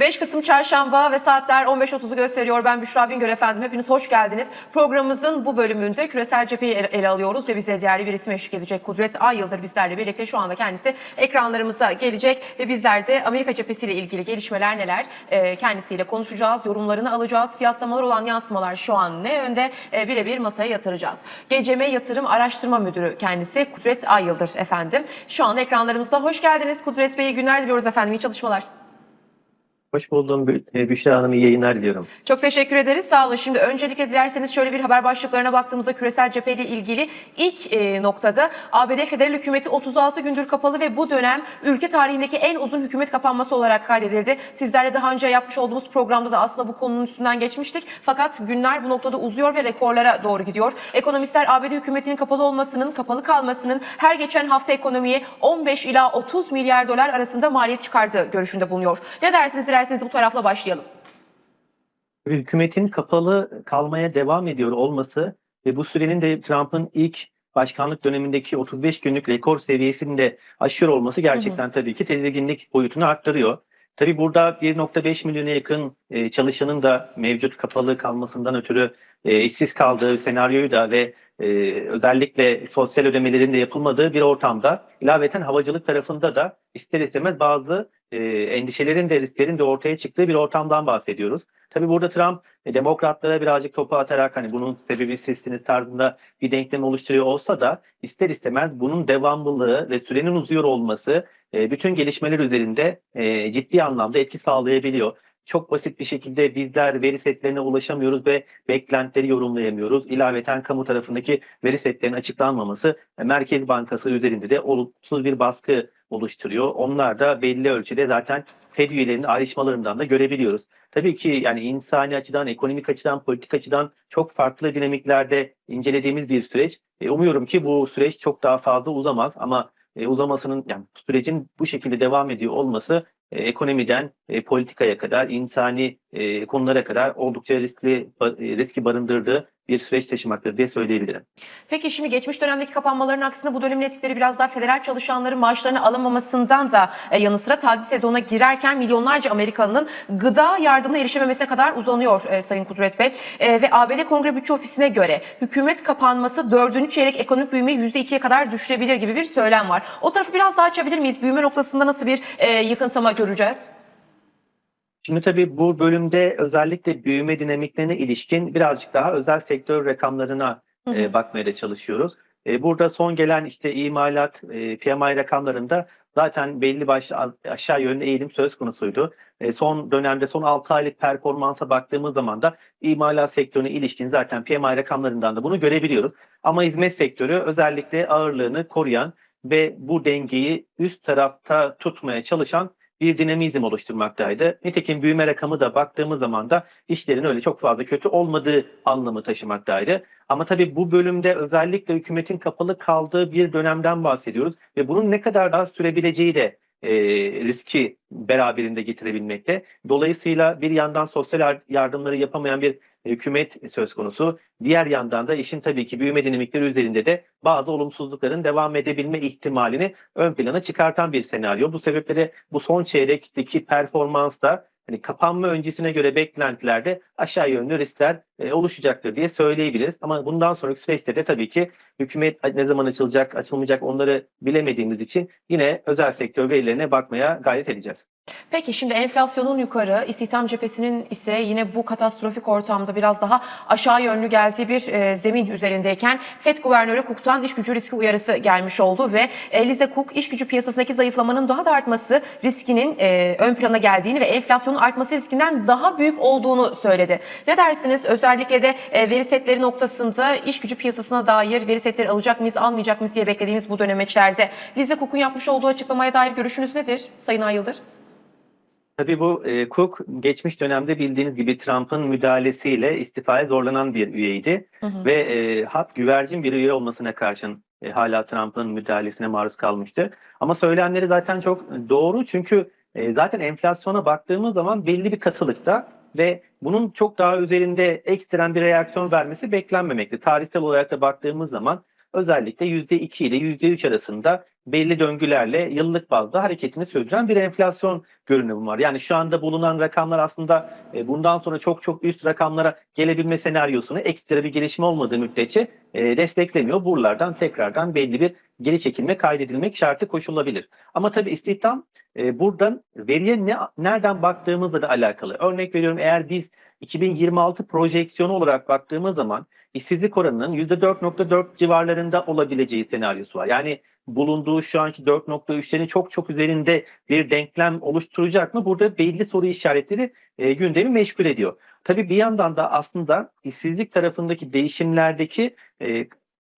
5 Kasım Çarşamba ve saatler 15.30'u gösteriyor. Ben Büşra Bingöl efendim. Hepiniz hoş geldiniz. Programımızın bu bölümünde küresel cepheyi ele, alıyoruz ve bize değerli bir isim eşlik edecek. Kudret Ay Yıldır bizlerle birlikte şu anda kendisi ekranlarımıza gelecek ve bizler de Amerika cephesiyle ilgili gelişmeler neler e, kendisiyle konuşacağız, yorumlarını alacağız. Fiyatlamalar olan yansımalar şu an ne yönde e, birebir masaya yatıracağız. GCM Yatırım Araştırma Müdürü kendisi Kudret Ay Yıldır efendim. Şu anda ekranlarımızda. Hoş geldiniz Kudret Bey. İyi günler diliyoruz efendim. İyi çalışmalar. Hoş buldum Bü- e, Büşra Hanım. iyi yayınlar diliyorum. Çok teşekkür ederiz. Sağ olun. Şimdi öncelikle dilerseniz şöyle bir haber başlıklarına baktığımızda küresel cepheyle ilgili ilk e, noktada ABD federal hükümeti 36 gündür kapalı ve bu dönem ülke tarihindeki en uzun hükümet kapanması olarak kaydedildi. Sizlerle daha önce yapmış olduğumuz programda da aslında bu konunun üstünden geçmiştik. Fakat günler bu noktada uzuyor ve rekorlara doğru gidiyor. Ekonomistler ABD hükümetinin kapalı olmasının, kapalı kalmasının her geçen hafta ekonomiye 15 ila 30 milyar dolar arasında maliyet çıkardığı görüşünde bulunuyor. Ne dersiniz dilerseniz bu tarafla başlayalım. Hükümetin kapalı kalmaya devam ediyor olması ve bu sürenin de Trump'ın ilk başkanlık dönemindeki 35 günlük rekor seviyesini de aşıyor olması gerçekten tabii ki tedirginlik boyutunu arttırıyor. Tabii burada 1.5 milyona yakın e, çalışanın da mevcut kapalı kalmasından ötürü e, işsiz kaldığı senaryoyu da ve e, özellikle sosyal ödemelerin de yapılmadığı bir ortamda ilaveten havacılık tarafında da ister istemez bazı e, endişelerin de risklerin de ortaya çıktığı bir ortamdan bahsediyoruz. Tabii burada Trump e, demokratlara birazcık topu atarak hani bunun sebebi sizsiniz tarzında bir denklem oluşturuyor olsa da ister istemez bunun devamlılığı ve sürenin uzuyor olması e, bütün gelişmeler üzerinde e, ciddi anlamda etki sağlayabiliyor. Çok basit bir şekilde bizler veri setlerine ulaşamıyoruz ve beklentileri yorumlayamıyoruz. İlaveten kamu tarafındaki veri setlerinin açıklanmaması e, Merkez Bankası üzerinde de olumsuz bir baskı oluşturuyor. Onlar da belli ölçüde zaten Fed üyelerinin ayrışmalarından da görebiliyoruz. Tabii ki yani insani açıdan, ekonomik açıdan, politik açıdan çok farklı dinamiklerde incelediğimiz bir süreç. E, umuyorum ki bu süreç çok daha fazla uzamaz ama e, uzamasının yani sürecin bu şekilde devam ediyor olması e, ekonomiden e, politikaya kadar, insani e, konulara kadar oldukça riskli e, riski barındırdığı bir süreç taşımaktadır diye söyleyebilirim. Peki şimdi geçmiş dönemdeki kapanmaların aksine bu dönemin etkileri biraz daha federal çalışanların maaşlarını alamamasından da e, yanı sıra tatil sezonuna girerken milyonlarca Amerikalının gıda yardımına erişememesine kadar uzanıyor e, Sayın Kudret Bey. E, ve ABD Kongre Bütçe Ofisi'ne göre hükümet kapanması dördüncü çeyrek ekonomik büyümeyi %2'ye kadar düşürebilir gibi bir söylem var. O tarafı biraz daha açabilir miyiz? Büyüme noktasında nasıl bir e, yıkınsama göreceğiz? Şimdi tabii bu bölümde özellikle büyüme dinamiklerine ilişkin birazcık daha özel sektör rakamlarına Hı hı. e, bakmaya da çalışıyoruz. E, burada son gelen işte imalat, e, PMI rakamlarında zaten belli başlı aşağı yönlü eğilim söz konusuydu. E, son dönemde son 6 aylık performansa baktığımız zaman da imalat sektörüne ilişkin zaten PMI rakamlarından da bunu görebiliyoruz. Ama hizmet sektörü özellikle ağırlığını koruyan ve bu dengeyi üst tarafta tutmaya çalışan bir dinamizm oluşturmaktaydı. Nitekim büyüme rakamı da baktığımız zaman da işlerin öyle çok fazla kötü olmadığı anlamı taşımaktaydı. Ama tabii bu bölümde özellikle hükümetin kapalı kaldığı bir dönemden bahsediyoruz ve bunun ne kadar daha sürebileceği de e, riski beraberinde getirebilmekte. Dolayısıyla bir yandan sosyal yar- yardımları yapamayan bir hükümet söz konusu. Diğer yandan da işin tabii ki büyüme dinamikleri üzerinde de bazı olumsuzlukların devam edebilme ihtimalini ön plana çıkartan bir senaryo. Bu sebeple de bu son çeyrekteki performansta hani kapanma öncesine göre beklentilerde aşağı yönlü riskler e, oluşacaktır diye söyleyebiliriz. Ama bundan sonraki süreçte de tabii ki hükümet ne zaman açılacak, açılmayacak onları bilemediğimiz için yine özel sektör verilerine bakmaya gayret edeceğiz. Peki şimdi enflasyonun yukarı, istihdam cephesinin ise yine bu katastrofik ortamda biraz daha aşağı yönlü geldiği bir e, zemin üzerindeyken FED Guvernörü Cook'tan iş gücü riski uyarısı gelmiş oldu ve e, Lize Cook iş gücü piyasasındaki zayıflamanın daha da artması riskinin e, ön plana geldiğini ve enflasyonun artması riskinden daha büyük olduğunu söyledi. Ne dersiniz? Özellikle de e, veri setleri noktasında iş gücü piyasasına dair veri setleri alacak mıyız, almayacak mıyız diye beklediğimiz bu dönemeçlerde Lize Cook'un yapmış olduğu açıklamaya dair görüşünüz nedir Sayın Ayıldır? Tabii bu e, Cook geçmiş dönemde bildiğiniz gibi Trump'ın müdahalesiyle istifaya zorlanan bir üyeydi. Hı hı. Ve e, hat güvercin bir üye olmasına karşın e, hala Trump'ın müdahalesine maruz kalmıştı. Ama söylenenleri zaten çok doğru çünkü e, zaten enflasyona baktığımız zaman belli bir katılıkta ve bunun çok daha üzerinde ekstrem bir reaksiyon vermesi beklenmemekte. Tarihsel olarak da baktığımız zaman özellikle %2 ile %3 arasında belli döngülerle yıllık bazda hareketini sürdüren bir enflasyon görünümü var. Yani şu anda bulunan rakamlar aslında e, bundan sonra çok çok üst rakamlara gelebilme senaryosunu ekstra bir gelişme olmadığı müddetçe e, desteklemiyor. Buralardan tekrardan belli bir geri çekilme kaydedilmek şartı koşulabilir. Ama tabii istihdam e, buradan veriye ne, nereden baktığımızla da alakalı. Örnek veriyorum eğer biz 2026 projeksiyonu olarak baktığımız zaman işsizlik oranının %4.4 civarlarında olabileceği senaryosu var. Yani bulunduğu şu anki 4.3'lerin çok çok üzerinde bir denklem oluşturacak mı? Burada belli soru işaretleri e, gündemi meşgul ediyor. Tabii bir yandan da aslında işsizlik tarafındaki değişimlerdeki e,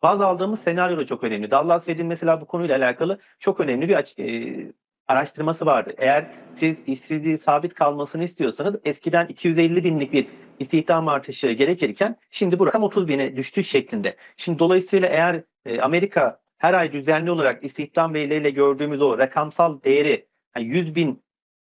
baz aldığımız senaryo da çok önemli. Dallas Fed'in mesela bu konuyla alakalı çok önemli bir e, araştırması vardı. Eğer siz işsizliği sabit kalmasını istiyorsanız eskiden 250 binlik bir istihdam artışı gerekirken şimdi bu rakam 30 bine düştüğü şeklinde. Şimdi dolayısıyla eğer e, Amerika her ay düzenli olarak istihdam verileriyle gördüğümüz o rakamsal değeri yani 100 bin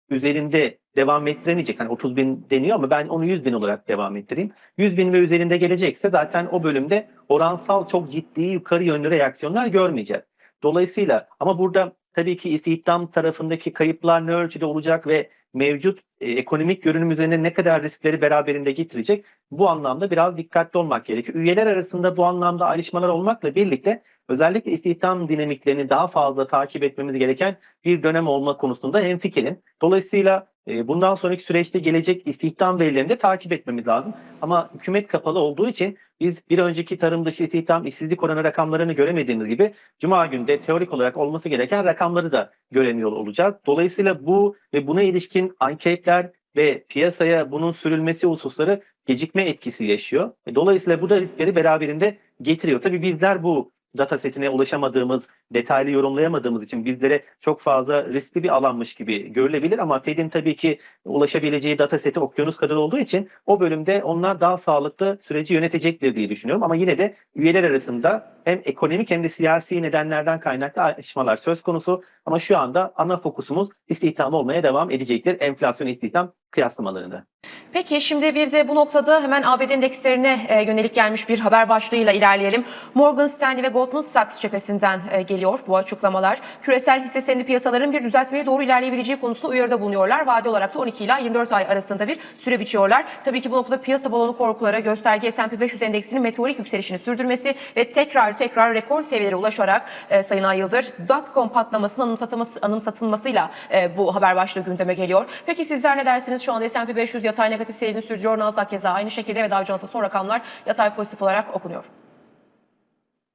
üzerinde devam ettiremeyecek. Hani 30 bin deniyor ama ben onu 100 bin olarak devam ettireyim. 100 bin ve üzerinde gelecekse zaten o bölümde oransal çok ciddi yukarı yönlü reaksiyonlar görmeyeceğiz. Dolayısıyla ama burada tabii ki istihdam tarafındaki kayıplar ne ölçüde olacak ve mevcut e, ekonomik görünüm üzerine ne kadar riskleri beraberinde getirecek bu anlamda biraz dikkatli olmak gerekiyor. Üyeler arasında bu anlamda ayrışmalar olmakla birlikte özellikle istihdam dinamiklerini daha fazla takip etmemiz gereken bir dönem olma konusunda hemfikirim. Dolayısıyla bundan sonraki süreçte gelecek istihdam verilerini de takip etmemiz lazım. Ama hükümet kapalı olduğu için biz bir önceki tarım dışı istihdam işsizlik oranı rakamlarını göremediğimiz gibi Cuma günde teorik olarak olması gereken rakamları da göremiyor olacağız. Dolayısıyla bu ve buna ilişkin anketler ve piyasaya bunun sürülmesi hususları gecikme etkisi yaşıyor. E, Dolayısıyla bu da riskleri beraberinde getiriyor. Tabii bizler bu data setine ulaşamadığımız, detaylı yorumlayamadığımız için bizlere çok fazla riskli bir alanmış gibi görülebilir ama Fed'in tabii ki ulaşabileceği data seti okyanus kadar olduğu için o bölümde onlar daha sağlıklı süreci yönetecektir diye düşünüyorum. Ama yine de üyeler arasında hem ekonomik hem de siyasi nedenlerden kaynaklı ayrışmalar söz konusu. Ama şu anda ana fokusumuz istihdam olmaya devam edecektir. Enflasyon istihdam kıyaslamalarında. Peki şimdi bir de bu noktada hemen ABD endekslerine e, yönelik gelmiş bir haber başlığıyla ilerleyelim. Morgan Stanley ve Goldman Sachs cephesinden e, geliyor bu açıklamalar. Küresel hisse senedi piyasaların bir düzeltmeye doğru ilerleyebileceği konusunda uyarıda bulunuyorlar. Vade olarak da 12 ila 24 ay arasında bir süre biçiyorlar. Tabii ki bu noktada piyasa balonu korkulara gösterge S&P 500 endeksinin meteorik yükselişini sürdürmesi ve tekrar tekrar rekor seviyelere ulaşarak e, Sayın Ayıldır dot.com patlamasının anımsatılması, anımsatılmasıyla e, bu haber başlığı gündeme geliyor. Peki sizler ne dersiniz? Şu anda S&P 500 yatay negatif seyrini sürdürüyor. Nasdaq keza aynı şekilde ve Dow Jones'a son rakamlar yatay pozitif olarak okunuyor.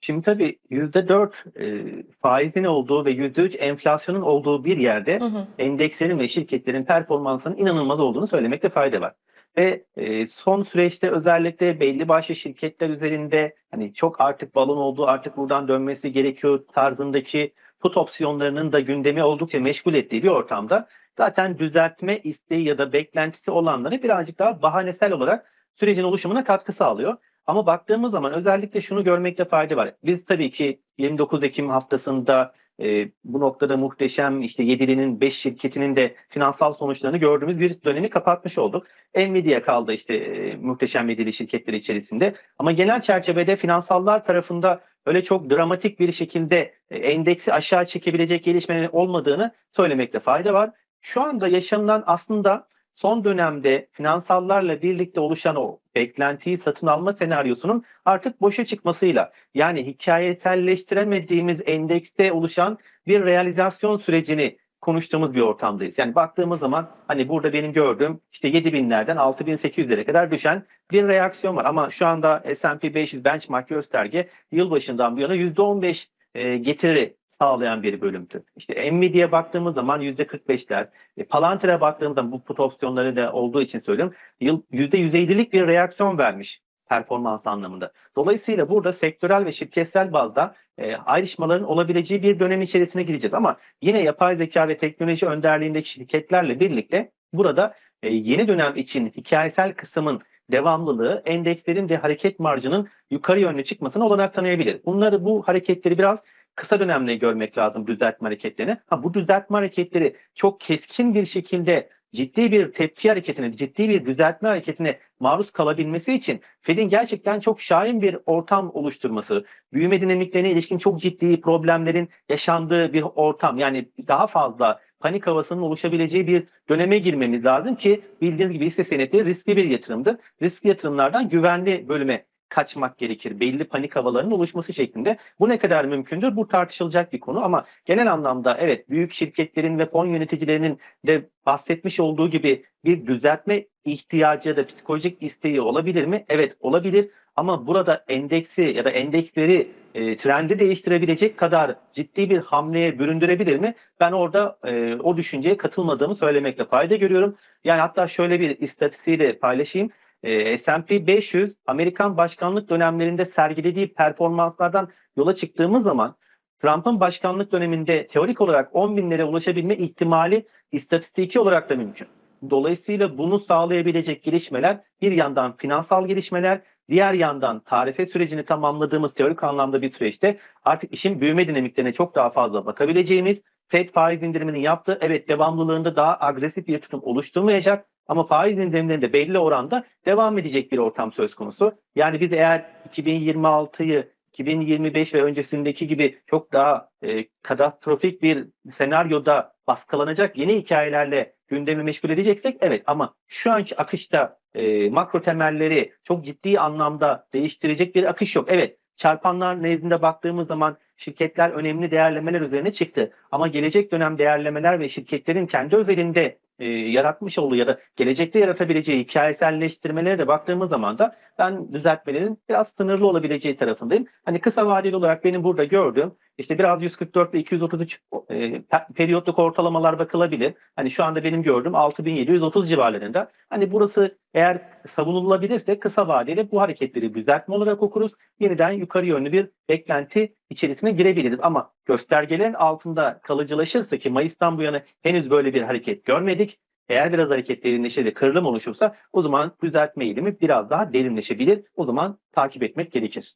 Şimdi tabii %4 e, faizin olduğu ve %3 enflasyonun olduğu bir yerde Hı hı. endekslerin ve şirketlerin performansının inanılmaz olduğunu söylemekte fayda var. Ve e, son süreçte özellikle belli başlı şirketler üzerinde hani çok artık balon olduğu artık buradan dönmesi gerekiyor tarzındaki put opsiyonlarının da gündemi oldukça meşgul ettiği bir ortamda zaten düzeltme isteği ya da beklentisi olanları birazcık daha bahanesel olarak sürecin oluşumuna katkı sağlıyor. Ama baktığımız zaman özellikle şunu görmekte fayda var. Biz tabii ki 29 Ekim haftasında e, bu noktada muhteşem işte Yedili'nin 5 şirketinin de finansal sonuçlarını gördüğümüz bir dönemi kapatmış olduk. Nvidia kaldı işte e, muhteşem Yedili şirketleri içerisinde. Ama genel çerçevede finansallar tarafında öyle çok dramatik bir şekilde e, endeksi aşağı çekebilecek gelişmelerin olmadığını söylemekte fayda var. Şu anda yaşanılan aslında son dönemde finansallarla birlikte oluşan o beklentiyi satın alma senaryosunun artık boşa çıkmasıyla yani hikayeselleştiremediğimiz endekste oluşan bir realizasyon sürecini konuştuğumuz bir ortamdayız. Yani baktığımız zaman hani burada benim gördüğüm işte 7000'lerden 6800'lere kadar düşen bir reaksiyon var. Ama şu anda S&P 500 benchmark gösterge yılbaşından bu yana %15 e, getiri sağlayan bir bölümdü. İşte Nvidia'ya baktığımız zaman %45'ler, e, Palantir'e baktığımız zaman bu put opsiyonları da olduğu için söylüyorum. Yıl %150'lik bir reaksiyon vermiş performans anlamında. Dolayısıyla burada sektörel ve şirketsel bazda e, ayrışmaların olabileceği bir dönem içerisine gireceğiz. Ama yine yapay zeka ve teknoloji önderliğindeki şirketlerle birlikte burada e, yeni dönem için hikayesel kısmın devamlılığı endekslerin de hareket marjının yukarı yönlü çıkmasına olanak tanıyabilir. Bunları bu hareketleri biraz kısa dönemde görmek lazım düzeltme hareketlerini. Ha, bu düzeltme hareketleri çok keskin bir şekilde ciddi bir tepki hareketine, ciddi bir düzeltme hareketine maruz kalabilmesi için Fed'in gerçekten çok şahin bir ortam oluşturması, büyüme dinamiklerine ilişkin çok ciddi problemlerin yaşandığı bir ortam yani daha fazla panik havasının oluşabileceği bir döneme girmemiz lazım ki bildiğiniz gibi hisse senetleri riskli bir yatırımdır. Riskli yatırımlardan güvenli bölüme kaçmak gerekir. Belli panik havalarının oluşması şeklinde. Bu ne kadar mümkündür? Bu tartışılacak bir konu ama genel anlamda evet büyük şirketlerin ve fon yöneticilerinin de bahsetmiş olduğu gibi bir düzeltme ihtiyacı ya da psikolojik isteği olabilir mi? Evet olabilir ama burada endeksi ya da endeksleri e, trendi değiştirebilecek kadar ciddi bir hamleye büründürebilir mi? Ben orada e, o düşünceye katılmadığımı söylemekle fayda görüyorum. Yani hatta şöyle bir istatistiği de paylaşayım. E, S&P 500 Amerikan başkanlık dönemlerinde sergilediği performanslardan yola çıktığımız zaman Trump'ın başkanlık döneminde teorik olarak 10 binlere ulaşabilme ihtimali istatistiki olarak da mümkün. Dolayısıyla bunu sağlayabilecek gelişmeler bir yandan finansal gelişmeler, diğer yandan tarife sürecini tamamladığımız teorik anlamda bir süreçte artık işin büyüme dinamiklerine çok daha fazla bakabileceğimiz, Fed faiz indirimini yaptı. Evet devamlılığında daha agresif bir tutum oluşturmayacak ama faiz indirimlerinde belli oranda devam edecek bir ortam söz konusu. Yani biz eğer 2026'yı 2025 ve öncesindeki gibi çok daha e, katastrofik bir senaryoda baskılanacak yeni hikayelerle gündemi meşgul edeceksek evet ama şu anki akışta e, makro temelleri çok ciddi anlamda değiştirecek bir akış yok. Evet çarpanlar nezdinde baktığımız zaman şirketler önemli değerlemeler üzerine çıktı. Ama gelecek dönem değerlemeler ve şirketlerin kendi özelinde e, yaratmış olduğu ya da gelecekte yaratabileceği hikayeselleştirmelere de baktığımız zaman da ben düzeltmelerin biraz sınırlı olabileceği tarafındayım. Hani kısa vadeli olarak benim burada gördüğüm işte biraz 144 ve 233 e, periyotluk ortalamalar bakılabilir. Hani şu anda benim gördüğüm 6730 civarlarında. Hani burası eğer savunulabilirse kısa vadeli bu hareketleri düzeltme olarak okuruz. Yeniden yukarı yönlü bir beklenti içerisine girebiliriz. Ama göstergelerin altında kalıcılaşırsa ki Mayıs'tan bu yana henüz böyle bir hareket görmedik. Eğer biraz hareket derinleşir kırılım oluşursa o zaman düzeltme eğilimi biraz daha derinleşebilir. O zaman takip etmek gerekir.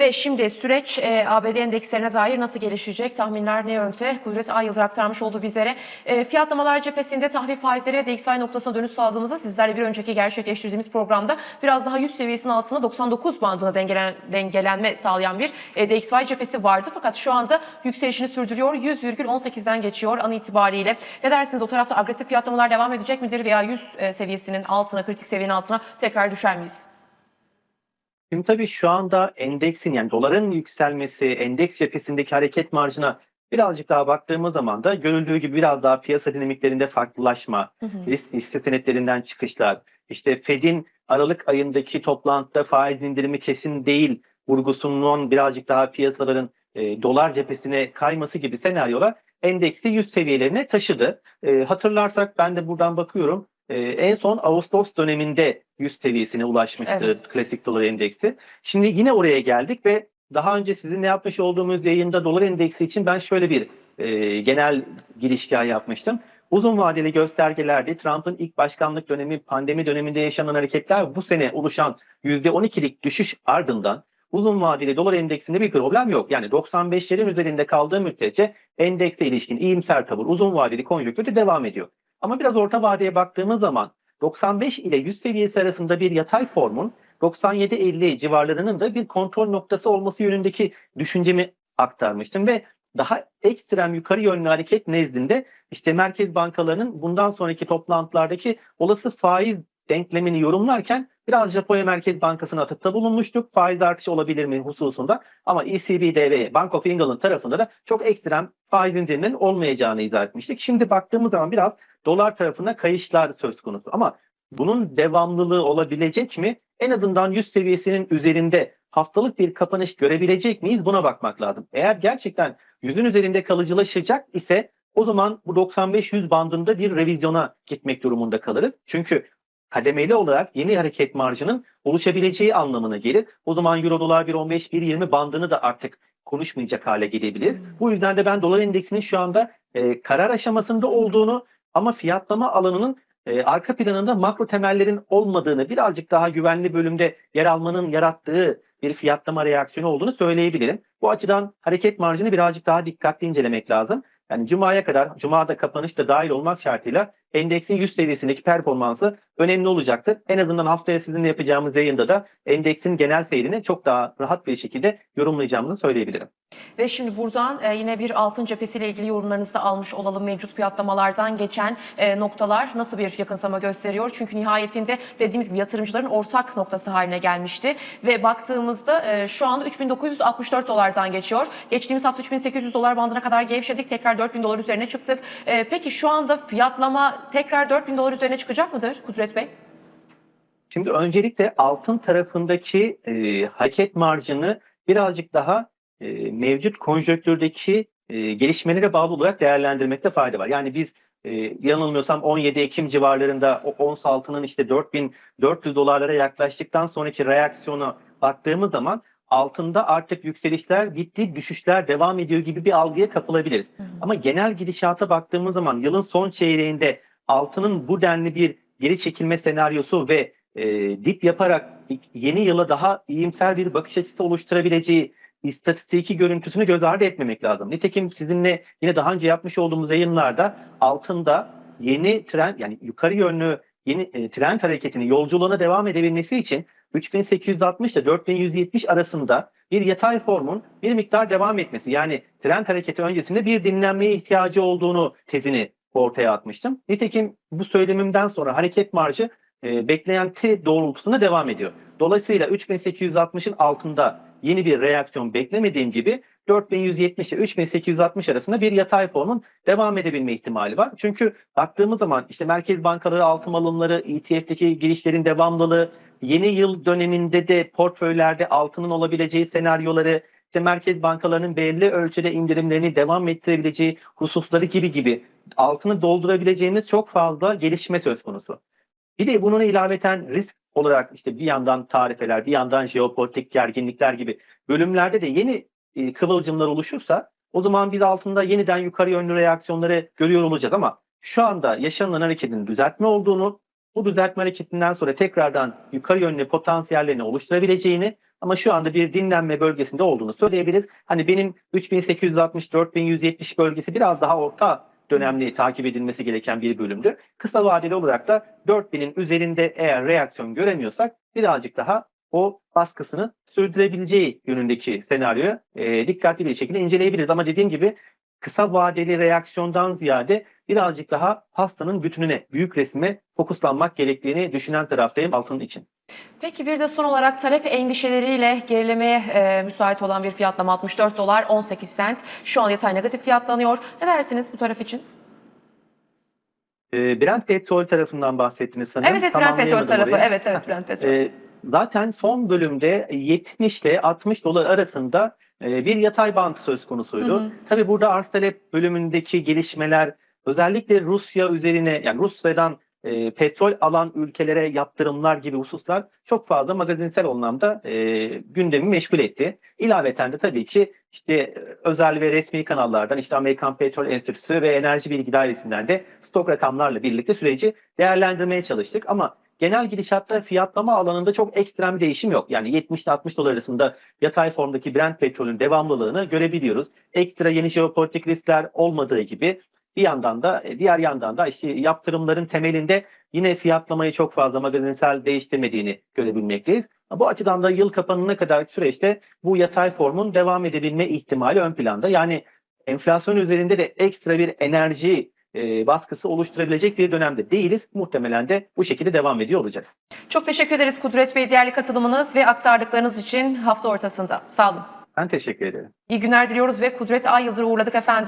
Ve şimdi süreç e, ABD endekslerine dair nasıl gelişecek? Tahminler ne yönde? Kudret Ayıldır aktarmış oldu bizlere. E, fiyatlamalar cephesinde tahvil faizleri ve DXY noktasına dönüş sağladığımızda sizlerle bir önceki gerçekleştirdiğimiz programda biraz daha 100 seviyesinin altında 99 bandına dengelen, dengelenme sağlayan bir e, DXY cephesi vardı. Fakat şu anda yükselişini sürdürüyor. 100,18'den geçiyor an itibariyle. Ne dersiniz o tarafta agresif fiyatlamalar devam edecek midir veya 100 e, seviyesinin altına, kritik seviyenin altına tekrar düşer miyiz? Şimdi tabii şu anda endeksin yani doların yükselmesi, endeks cephesindeki hareket marjına birazcık daha baktığımız zaman da görüldüğü gibi biraz daha piyasa dinamiklerinde farklılaşma, Hı hı. risk hisse senetlerinden çıkışlar, işte Fed'in Aralık ayındaki toplantıda faiz indirimi kesin değil vurgusunun birazcık daha piyasaların e, dolar cephesine kayması gibi senaryolar endeksi 100 seviyelerine taşıdı. E, hatırlarsak ben de buradan bakıyorum. E, en son Ağustos döneminde 100 seviyesine ulaşmıştı Evet. klasik dolar endeksi. Şimdi yine oraya geldik ve daha önce sizinle yapmış olduğumuz yayında dolar endeksi için ben şöyle bir e, genel girişgah yapmıştım. Uzun vadeli göstergelerde Trump'ın ilk başkanlık dönemi pandemi döneminde yaşanan hareketler bu sene oluşan %12'lik düşüş ardından uzun vadeli dolar endeksinde bir problem yok. Yani 95'lerin üzerinde kaldığı müddetçe endekse ilişkin iyimser tavır uzun vadeli konjonktürde devam ediyor. Ama biraz orta vadeye baktığımız zaman 95 ile 100 seviyesi arasında bir yatay formun 97-50 civarlarının da bir kontrol noktası olması yönündeki düşüncemi aktarmıştım ve daha ekstrem yukarı yönlü hareket nezdinde işte merkez bankalarının bundan sonraki toplantılardaki olası faiz denklemini yorumlarken biraz Japonya Merkez Bankası'na atıfta bulunmuştuk. Faiz artışı olabilir mi hususunda ama ECB'de ve Bank of England tarafında da çok ekstrem faiz indirimlerinin olmayacağını izah etmiştik. Şimdi baktığımız zaman biraz dolar tarafına kayışlar söz konusu ama bunun devamlılığı olabilecek mi? En azından 100 seviyesinin üzerinde haftalık bir kapanış görebilecek miyiz? Buna bakmak lazım. Eğer gerçekten yüzün üzerinde kalıcılaşacak ise o zaman bu 95-100 bandında bir revizyona gitmek durumunda kalırız. Çünkü kademeli olarak yeni hareket marjının oluşabileceği anlamına gelir. O zaman euro dolar 1.15-1.20 bandını da artık konuşmayacak hale gelebiliriz. Bu yüzden de ben dolar endeksinin şu anda e, karar aşamasında olduğunu ama fiyatlama alanının e, arka planında makro temellerin olmadığını birazcık daha güvenli bölümde yer almanın yarattığı bir fiyatlama reaksiyonu olduğunu söyleyebilirim. Bu açıdan hareket marjını birazcık daha dikkatli incelemek lazım. Yani Cuma'ya kadar, Cuma'da kapanış da dahil olmak şartıyla endeksin 100 seviyesindeki performansı önemli olacaktır. En azından haftaya sizinle yapacağımız yayında da endeksin genel seyrini çok daha rahat bir şekilde yorumlayacağımızı söyleyebilirim. Ve şimdi buradan e, yine bir altın cephesiyle ilgili yorumlarınızı da almış olalım. Mevcut fiyatlamalardan geçen e, noktalar nasıl bir yakınsama gösteriyor? Çünkü nihayetinde dediğimiz gibi yatırımcıların ortak noktası haline gelmişti. Ve baktığımızda e, şu anda 3964 dolardan geçiyor. Geçtiğimiz hafta 3800 dolar bandına kadar gevşedik. Tekrar 4000 dolar üzerine çıktık. Peki şu anda fiyatlama tekrar 4000 dolar üzerine çıkacak mıdır Kudret Bey? Şimdi öncelikle altın tarafındaki e, hareket marjını birazcık daha e, mevcut konjonktürdeki e, gelişmelere bağlı olarak değerlendirmekte fayda var. Yani biz e, yanılmıyorsam 17 Ekim civarlarında o ons altının işte 4400 dolarlara yaklaştıktan sonraki reaksiyona baktığımız zaman altında artık yükselişler bitti, düşüşler devam ediyor gibi bir algıya kapılabiliriz. Ama genel gidişata baktığımız zaman yılın son çeyreğinde altının bu denli bir geri çekilme senaryosu ve e, dip yaparak yeni yıla daha iyimser bir bakış açısı oluşturabileceği istatistiki görüntüsünü göz ardı etmemek lazım. Nitekim sizinle yine daha önce yapmış olduğumuz yayınlarda altında yeni trend yani yukarı yönlü yeni e, trend hareketini yolculuğuna devam edebilmesi için 3860 ile 4170 arasında bir yatay formun bir miktar devam etmesi yani trend hareketi öncesinde bir dinlenmeye ihtiyacı olduğunu tezini ortaya atmıştım. Nitekim bu söylemimden sonra hareket marjı e, beklenti doğrultusunda devam ediyor. Dolayısıyla 3860'ın altında yeni bir reaksiyon beklemediğim gibi 4170 ile 3860 arasında bir yatay formun devam edebilme ihtimali var. Çünkü baktığımız zaman işte merkez bankaları altın alımları, ETF'deki girişlerin devamlılığı, yeni yıl döneminde de portföylerde altının olabileceği senaryoları, işte merkez bankalarının belli ölçüde indirimlerini devam ettirebileceği hususları gibi gibi altını doldurabileceğimiz çok fazla gelişme söz konusu. Bir de bunun ilaveten risk olarak işte bir yandan tarifeler, bir yandan jeopolitik gerginlikler gibi bölümlerde de yeni e, kıvılcımlar oluşursa o zaman biz altında yeniden yukarı yönlü reaksiyonları görüyor olacağız ama şu anda yaşanılan hareketin düzeltme olduğunu, bu düzeltme hareketinden sonra tekrardan yukarı yönlü potansiyellerini oluşturabileceğini ama şu anda bir dinlenme bölgesinde olduğunu söyleyebiliriz. Hani benim 3860-4170 bölgesi biraz daha orta dönemli takip edilmesi gereken bir bölümdü. Kısa vadeli olarak da 4000'in üzerinde eğer reaksiyon göremiyorsak birazcık daha o baskısını sürdürebileceği yönündeki senaryoyu e, dikkatli bir şekilde inceleyebiliriz. Ama dediğim gibi kısa vadeli reaksiyondan ziyade birazcık daha hastanın bütününe, büyük resme fokuslanmak gerektiğini düşünen taraftayım altın için. Peki bir de son olarak talep endişeleriyle gerilemeye e, müsait olan bir fiyatlama 64 dolar 18 sent. Şu an yatay negatif fiyatlanıyor. Ne dersiniz bu taraf için? E, Brent petrol tarafından bahsettiniz sanırım. Evet, evet Brent petrol tarafı. orayı. Evet, evet Brent petrol. E, zaten son bölümde 70 ile 60 dolar arasında e, bir yatay bant söz konusuydu. Hı hı. Tabii burada arz talep bölümündeki gelişmeler özellikle Rusya üzerine yani Rusya'dan e, petrol alan ülkelere yaptırımlar gibi hususlar çok fazla magazinsel anlamda e, gündemi meşgul etti. İlaveten de tabii ki işte özel ve resmi kanallardan işte Amerikan Petrol Enstitüsü ve Enerji Bilgi Dairesi'nden de stok rakamlarla birlikte süreci değerlendirmeye çalıştık ama genel gidişatta fiyatlama alanında çok ekstrem değişim yok. Yani 70 ile 60 dolar arasında yatay formdaki Brent petrolün devamlılığını görebiliyoruz. Ekstra yeni jeopolitik riskler olmadığı gibi bir yandan da e, diğer yandan da işte yaptırımların temelinde yine fiyatlamayı çok fazla magazinsel değiştirmediğini görebilmekteyiz. Bu açıdan da yıl kapanına kadar süreçte bu yatay formun devam edebilme ihtimali ön planda. Yani enflasyon üzerinde de ekstra bir enerji e, baskısı oluşturabilecek bir dönemde değiliz. Muhtemelen de bu şekilde devam ediyor olacağız. Çok teşekkür ederiz Kudret Bey değerli katılımınız ve aktardıklarınız için hafta ortasında. Sağ olun. Ben teşekkür ederim. İyi günler diliyoruz ve Kudret Ay Yıldır'ı uğurladık efendim.